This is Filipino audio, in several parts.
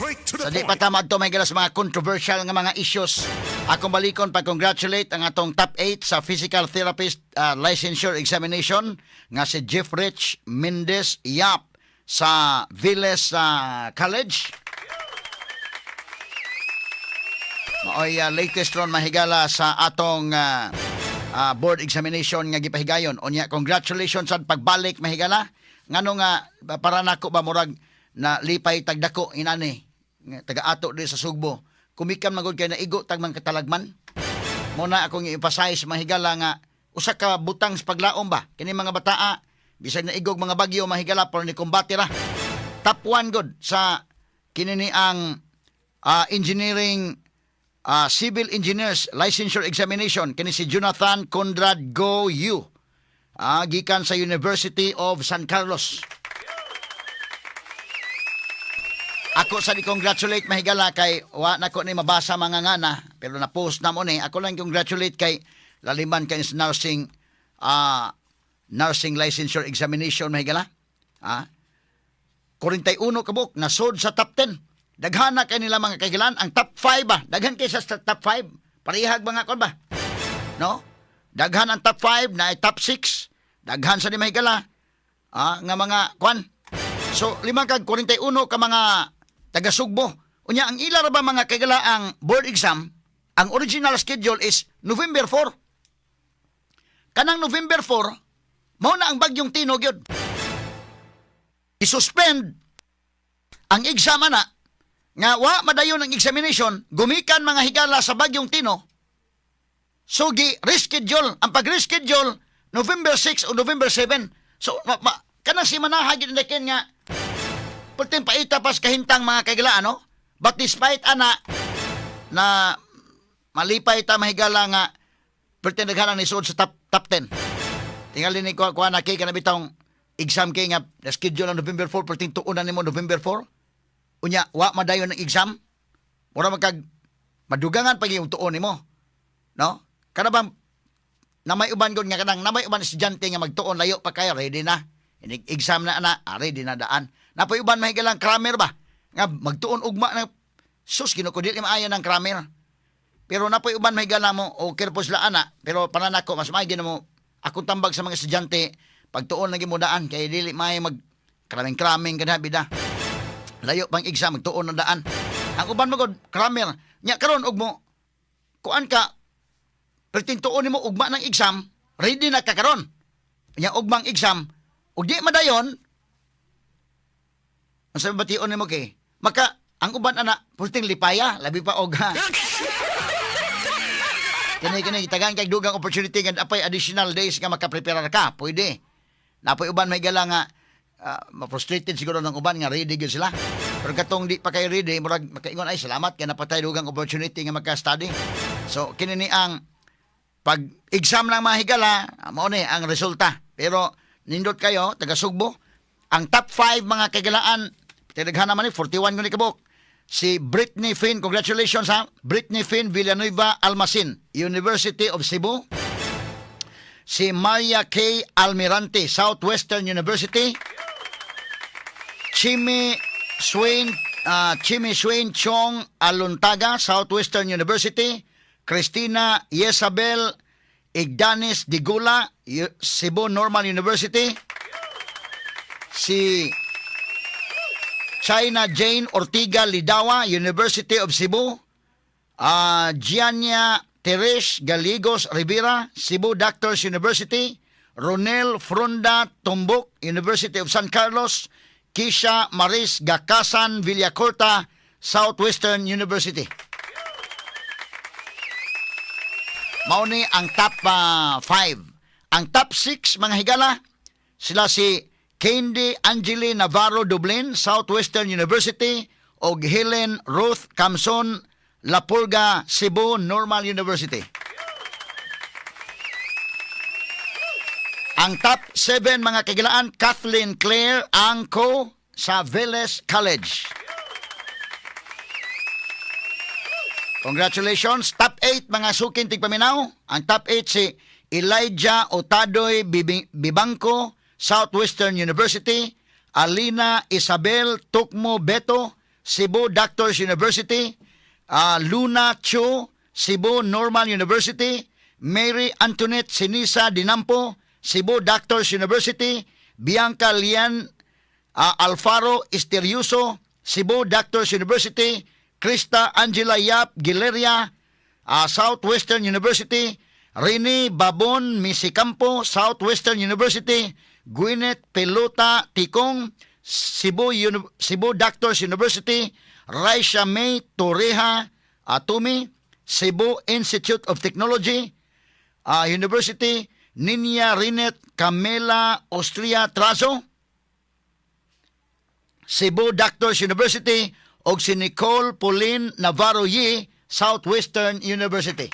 Straight to the Sa di pa tamad to may galas mga controversial nga mga issues. Akong balikon pag-congratulate ang atong top 8 sa physical therapist uh, licensure examination nga si Jeff Rich Mendez Yap sa Viles uh, College. Maoy uh, latest ron mahigala sa atong uh, uh, board examination nga gipahigayon. Unya congratulations sa pagbalik mahigala. Ngano nga para nako ba murag na lipay tagdako inani taga-ato di sa Sugbo. Kumikam magud kay naigo tagmang katalagman. Muna akong i-emphasize mahigala nga usa ka butang sa paglaom ba kini mga bataa bisag na igog mga bagyo mahigala pero ni kumbate ra. Top 1 good sa kini ni ang ah, engineering ah, civil engineers licensure examination kini si Jonathan Conrad Go Yu. Ah, gikan sa University of San Carlos. Ako sa di congratulate mahigala kay wa nako ni mabasa mga ngana pero na post na mo ni ako lang congratulate kay laliman kay nursing ah nursing licensure examination mahigala. Ah 41 kabuk nasod sa top 10. Daghan na kay nila mga kaigalan ang top 5 ba? Daghan kay sa top 5. Parihag mga kon ba? No? Daghan ang top 5 na top 6. Daghan sa di mahigala. Ah, nga mga kwan. So, limang kag 41 ka mga taga Sugbo. Unya, ang ila ra ba mga kagala ang board exam, ang original schedule is November 4. Kanang November 4, mao na ang bagyong tinog yun. I-suspend ang exam na nga wa madayon ang examination, gumikan mga higala sa bagyong tino, So, gi reschedule. Ang pag-reschedule, November 6 o November 7. So, ma, ma, kanang si manahagin na nga, pulting paita pas kahintang mga kaigala, ano? But despite ana, na malipay ta mahigala nga, pulting naghanang ni sa top, top 10. Tingali ni kuha na kay kana bitong exam kay nga na schedule ang November 4 pulting tuunan nimo November 4. Unya, wa madayon ng exam. Mura magkag madugangan pag yung tuon nimo. No? Kada ba na may uban gud nga kanang na may uban estudyante nga magtuon layo pa kay ready na. Inig exam na ana, ah, ready na daan. Napay uban may galang kramer ba? Nga magtuon ugma na sus kinukudil maayo ng kramer. Pero napoy uban may gala mo o kirpos la ana, pero para nako mas may mo akong tambag sa mga estudyante pagtuon lagi mo daan kay dili may mag kraming-kraming kada bida. Layo pang exam magtuon na daan. Ang uban mo gud kramer, nya karon ug mo kuan ka pertintuon nimo ugma ng exam, ready na ka karon. Nya ugmang exam, ug di madayon, sabi bation nimo kay, maka ang uban ana pulting lipaya, labi pa og ha. Kani kani tagaan kay dugang opportunity nga apay additional days nga makaprepare ka, pwede. Napoy uban may gala nga ah, ma-frustrated siguro ng uban nga ready gyud sila. Pero katong di pa kay ready, murag makaingon ay salamat kay napatay dugang opportunity nga maka-study. So kini ni ang pag exam lang mahigala, mao ni ang resulta. Pero nindot kayo taga Sugbo, ang top 5 mga kagalaan tinaghan naman ni 41 guni kabuk. Si Brittany Finn, congratulations ha. Brittany Finn Villanueva Almasin, University of Cebu. Si Maria K. Almirante, Southwestern University. Chimi Swain, ah, Chimi Swain Chong Aluntaga, Southwestern University. Christina Yesabel Igdanis Digula, Cebu Normal University. Si China Jane Ortiga Lidawa, University of Cebu. Ah, Giannia Teres Galigos Rivera, Cebu Doctors University. Ronel Fronda Tumbok, University of San Carlos. Kisha Maris Gakasan Villacorta, Southwestern University. Mao ni ang top 5. ang top 6 mga higala sila si Candy Angeli Navarro Dublin, Southwestern University o Helen Ruth Camson Lapurga, Cebu Normal University. Ang top 7 mga kagilaan, Kathleen Claire Angco sa Vélez College. Congratulations. Top 8 mga sukin tigpaminaw. Ang top 8 si Elijah Otadoy Bibangco, Southwestern University. Alina Isabel Tukmo Beto, Cebu Doctors University, ah, Luna Cho, Cebu Normal University, Mary Antoinette Sinisa Dinampo, Cebu Doctors University, Bianca Lian ah, Alfaro Esteriuso, Cebu Doctors University, Krista Angela Yap Gileria, ah, Southwestern University, Rini Babon Misicampo, Southwestern University, Gwyneth Pelota Tikong, Cebu, Uni- Cebu Doctors University, Raisha May Torreja Atumi, Cebu Institute of Technology, ah, University, Ninya Rinet Camela Austria Trazo, Cebu Doctors University, o si Nicole Pauline Navarro Yi, Southwestern University.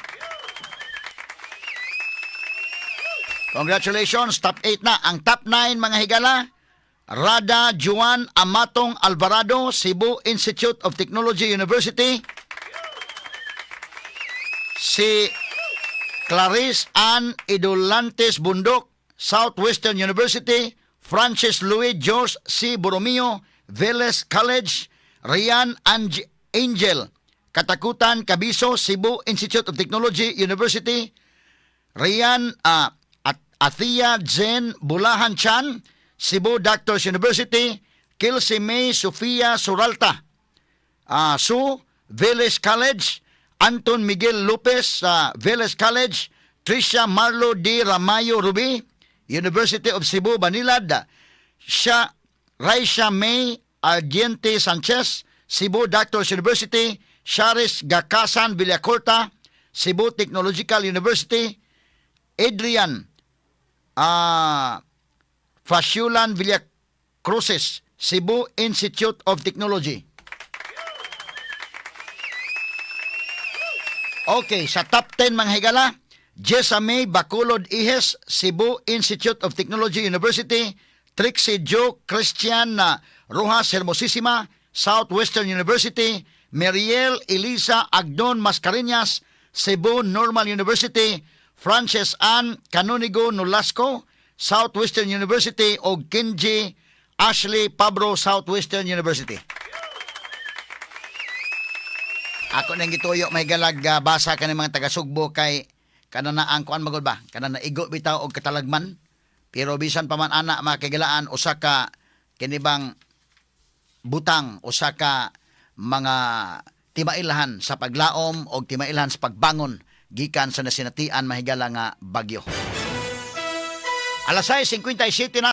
Congratulations, top 8 na. Ang top 9 mga higala, Rada Juan Amatong Alvarado, Cebu Institute of Technology University. Si Clarice Ann Idolantes Bundok, Southwestern University. Francis Louis George C. Borromeo, Vélez College. Rian Ange- Angel, Katakutan Kabiso, Cebu Institute of Technology University. Rian ah, at Athia Zen Bulahan Chan, Cebu Doctors University, Kilsi May Sofia Suralta, ah, Su, Vélez College, Anton Miguel Lopez sa Vélez College, Tricia Marlo D. Ramayo Rubi, University of Cebu, Banilad, siya, Raisha May Ardiente Sanchez, Cebu Doctors University, Sharis Gakasan Villacorta, Cebu Technological University, Adrian ah Fasulan Villacruces, Cebu Institute of Technology. Okay, sa top 10 mga higala, Jessa Bacolod Ihes, Cebu Institute of Technology University, Trixie Joe Christian na Rojas Hermosísima, Southwestern University, Mariel Elisa Agdon Mascareñas, Cebu Normal University, Frances Ann Canonigo Nolasco, Southwestern University, o Kenji Ashley Pabro, Southwestern University. Ako nang gituyo may galag ah, basa ka mga taga-sugbo kay kanana ang kuan magod ba? Kanana igo bitaw og katalagman. Pero bisan pa man ana makigalaan usa ka kinibang butang usa ka mga timailahan sa paglaom o timailahan sa pagbangon gikan sa nasinatian mahigala nga bagyo. Alas 6:57 na